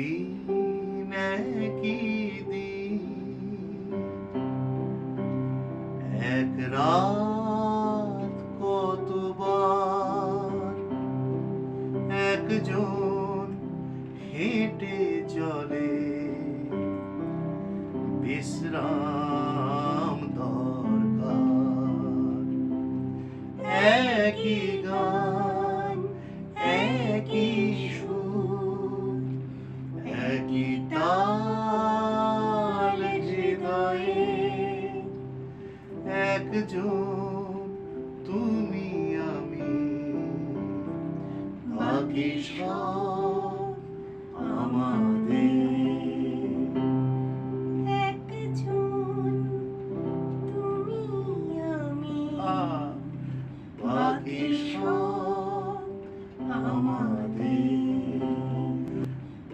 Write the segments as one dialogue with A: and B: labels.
A: দিন কি দিন। এক রাত কতবার একজন হেঁটে চলে। বিশ্রাম দরকার। একই গান একই একজন তুমি আমি। বাকি সব আমাদের। বাকি সব আমাদের।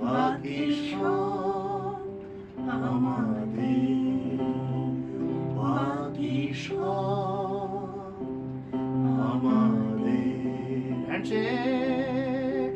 A: বাকি সব আমাদের। সব আমাদের হ্যান্ডশেক